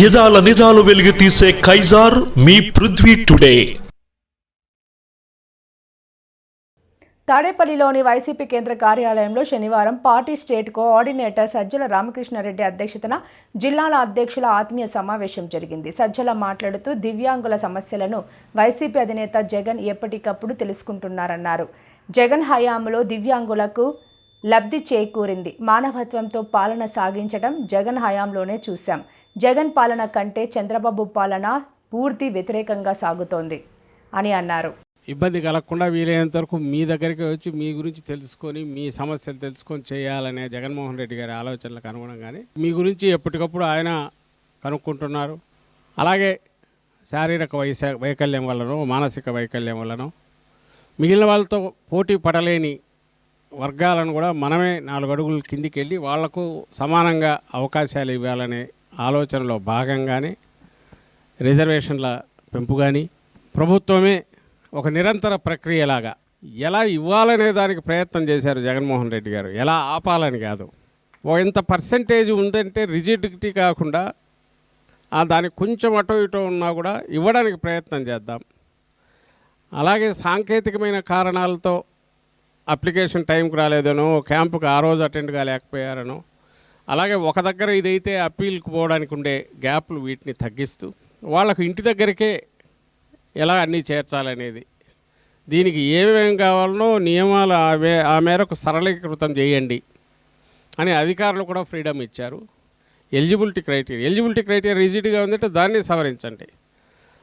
యదాల నిజాలు వెలుగు తీసే కైజార్ మీ పృథ్వీ టుడే. తాడేపల్లిలోని వైసీపీ కేంద్ర కార్యాలయంలో శనివారం party state coordinator Sajjala Ramakrishna Reddy అధ్యక్షతన జిల్లాల అధ్యక్షుల ఆత్మీయ సమావేశం జరిగింది. సజ్జల మాట్లాడుతూ దివ్యాంగుల సమస్యలను వైసీపీ అధినేత జగన్ ఎప్పటికప్పుడు తెలుసుకుంటున్నారన్నారు. జగన్ హయాంలో దివ్యాంగులకు లబ్ధి చేకూరింది. మానవత్వంతో పాలన సాగించడం జగన్ హయాంలోనే చూశాం. జగన్ పాలన కంటే చంద్రబాబు పాలన పూర్తి వ్యతిరేకంగా సాగుతోంది అని అన్నారు. ఇబ్బంది కలగకుండా వీలైనంత వరకు మీ దగ్గరికి వచ్చి మీ గురించి తెలుసుకొని మీ సమస్యలు తెలుసుకొని చేయాలనే జగన్మోహన్ రెడ్డి గారి ఆలోచనలకు అనుగుణంగానే మీ గురించి ఎప్పటికప్పుడు ఆయన కనుక్కుంటున్నారు. అలాగే శారీరక వైశ వైకల్యం వల్లనో మానసిక వైకల్యం వల్లనో మిగిలిన వాళ్ళతో పోటీ పడలేని వర్గాలను కూడా మనమే నాలుగు అడుగులు కిందికి వెళ్ళి వాళ్ళకు సమానంగా అవకాశాలు ఇవ్వాలనే ఆలోచనలో భాగంగానే రిజర్వేషన్ల పెంపు కానీ ప్రభుత్వమే ఒక నిరంతర ప్రక్రియలాగా ఎలా ఇవ్వాలనే దానికి ప్రయత్నం చేశారు జగన్మోహన్ రెడ్డి గారు? ఎలా ఆపాలని కాదు. ఓ ఇంత పర్సంటేజ్ ఉందంటే రిజిడిటీ కాకుండా ఆ దానికి కొంచెం అటో ఇటో ఉన్నా కూడా ఇవ్వడానికి ప్రయత్నం చేద్దాం. అలాగే సాంకేతికమైన కారణాలతో అప్లికేషన్ టైంకి రాలేదనో క్యాంపుకి ఆ రోజు అటెండ్ కాలేకపోయారనో అలాగే ఒక దగ్గర ఇదైతే అప్పీల్కి పోవడానికి ఉండే గ్యాప్లు వీటిని తగ్గిస్తూ వాళ్ళకు ఇంటి దగ్గరికే ఎలా అన్నీ చేర్చాలనేది. దీనికి ఏమేమి కావాలనో నియమాలు ఆ ఆ మేరకు సరళీకృతం చేయండి అని అధికారులు కూడా ఫ్రీడమ్ ఇచ్చారు. ఎలిజిబిలిటీ క్రైటీరియా ఎలిజిబిలిటీ క్రైటీరియా రిజిడ్గా ఉందంటే దాన్ని సవరించండి.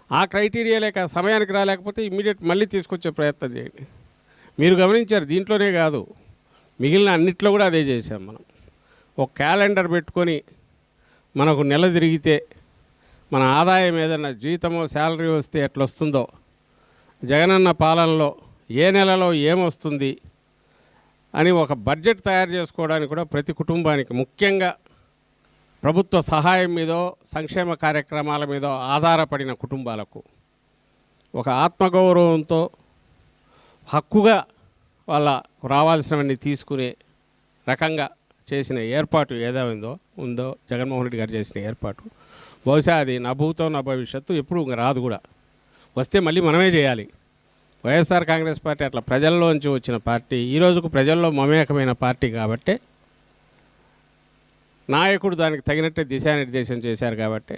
ఆ క్రైటీరియా లేక సమయానికి రాలేకపోతే ఇమ్మీడియట్ మళ్ళీ తీసుకొచ్చే ప్రయత్నం చేయండి. మీరు గమనించారు దీంట్లోనే కాదు. మిగిలిన అన్నిట్లో కూడా అదే చేసాం మనం. ఒక క్యాలెండర్ పెట్టుకొని మనకు నెల తిరిగితే మన ఆదాయం ఏదన్నా జీతమో శాలరీ వస్తే ఎట్లా వస్తుందో జగనన్న పాలనలో ఏ నెలలో ఏమొస్తుంది అని ఒక బడ్జెట్ తయారు చేసుకోవడానికి కూడా ప్రతి కుటుంబానికి ముఖ్యంగా ప్రభుత్వ సహాయం మీదో సంక్షేమ కార్యక్రమాల మీదో ఆధారపడిన కుటుంబాలకు ఒక ఆత్మగౌరవంతో హక్కుగా వాళ్ళ రావాల్సినవన్నీ తీసుకునే రకంగా చేసిన ఏర్పాటు ఏదో ఉందో ఉందో జగన్మోహన్ రెడ్డి గారు చేసిన ఏర్పాటు. బహుశా అది నా భూతం నా భవిష్యత్తు ఎప్పుడు ఇంక రాదు కూడా. వస్తే మళ్ళీ మనమే చేయాలి. వైఎస్ఆర్ కాంగ్రెస్ పార్టీ అట్లా ప్రజల్లోంచి వచ్చిన పార్టీ ఈ రోజుకు ప్రజల్లో మమేకమైన పార్టీ కాబట్టే నాయకుడు దానికి తగినట్టే దిశానిర్దేశం చేశారు కాబట్టి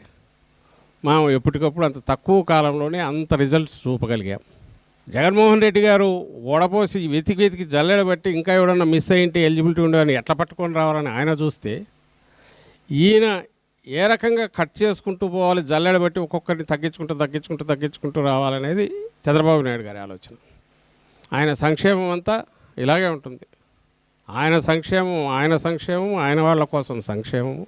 మనం ఎప్పటికప్పుడు అంత తక్కువ కాలంలోనే అంత రిజల్ట్స్ చూపగలిగాం. జగన్మోహన్ రెడ్డి గారు ఓడపోసి వెతికి వెతికి జల్లెడ బట్టి ఇంకా ఎవడన్నా మిస్ అయ్యింటే ఎలిజిబిలిటీ ఉండని ఎట్లా పట్టుకొని రావాలని ఆయన చూస్తే ఈయన ఏ రకంగా కట్ చేసుకుంటూ పోవాలి జల్లెడ బట్టి ఒక్కొక్కరిని తగ్గించుకుంటూ తగ్గించుకుంటూ తగ్గించుకుంటూ రావాలనేది చంద్రబాబు నాయుడు గారి ఆలోచన. ఆయన సంక్షేమం అంతా ఇలాగే ఉంటుంది. ఆయన సంక్షేమం ఆయన సంక్షేమం ఆయన వాళ్ళ కోసం సంక్షేమము.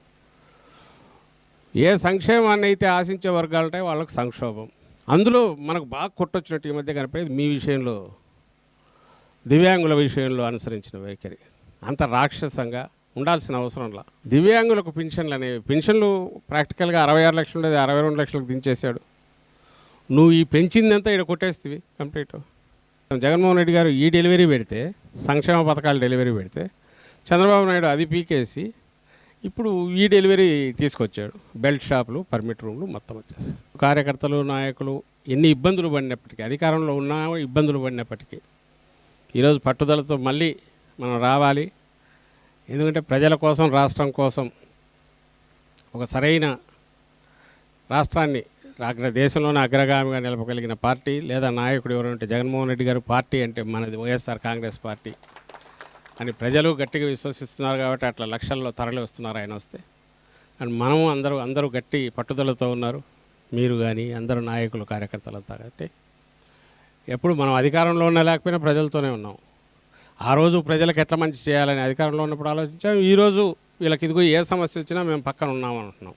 ఏ సంక్షేమాన్ని అయితే ఆశించే వర్గాలు వాళ్ళకు సంక్షోభం. అందులో మనకు బాగా కొట్టొచ్చినట్టు ఈ మధ్య కనిపేది మీ విషయంలో దివ్యాంగుల విషయంలో అనుసరించిన వైఖరి. అంత రాక్షసంగా ఉండాల్సిన అవసరంలా దివ్యాంగులకు పెన్షన్లు అనేవి పెన్షన్లు ప్రాక్టికల్గా అరవై ఆరు లక్షలు లేదా అరవై రెండు లక్షలకు దించేశాడు. నువ్వు ఈ పెంచిందంతా ఇక్కడ కొట్టేస్తివి కంప్లీట్. జగన్మోహన్ రెడ్డి గారు ఈ డెలివరీ పెడితే సంక్షేమ పథకాలు డెలివరీ పెడితే చంద్రబాబు నాయుడు అది పీకేసి ఇప్పుడు ఈ డెలివరీ తీసుకొచ్చాడు. బెల్ట్ షాపులు పర్మిట్ రూమ్లు మొత్తం వచ్చేసి కార్యకర్తలు నాయకులు ఎన్ని ఇబ్బందులు పడినప్పటికీ అధికారంలో ఉన్నా ఇబ్బందులు పడినప్పటికీ ఈరోజు పట్టుదలతో మళ్ళీ మనం రావాలి. ఎందుకంటే ప్రజల కోసం రాష్ట్రం కోసం ఒక సరైన రాష్ట్రాన్ని అగ్ర దేశంలోనే అగ్రగామిగా నిలపగలిగిన పార్టీ లేదా నాయకుడు ఎవరంటే జగన్మోహన్ రెడ్డి గారు పార్టీ అంటే మనది వైఎస్ఆర్ కాంగ్రెస్ పార్టీ. అని ప్రజలు గట్టిగా విశ్వసిస్తున్నారు కాబట్టి అట్లా లక్షల్లో తరలి వస్తున్నారు ఆయన వస్తే. అండ్ మనము అందరూ అందరూ గట్టి పట్టుదలతో ఉన్నారు. మీరు కానీ అందరూ నాయకులు కార్యకర్తలంతా కాబట్టి ఎప్పుడు మనం అధికారంలో ఉన్న లేకపోయినా ప్రజలతోనే ఉన్నాం. ఆ రోజు ప్రజలకు ఎట్లా మంచి చేయాలని అధికారంలో ఉన్నప్పుడు ఆలోచించాం. ఈరోజు వీళ్ళకి ఇదిగో ఏ సమస్య వచ్చినా మేము పక్కన ఉన్నాం అంటున్నాం.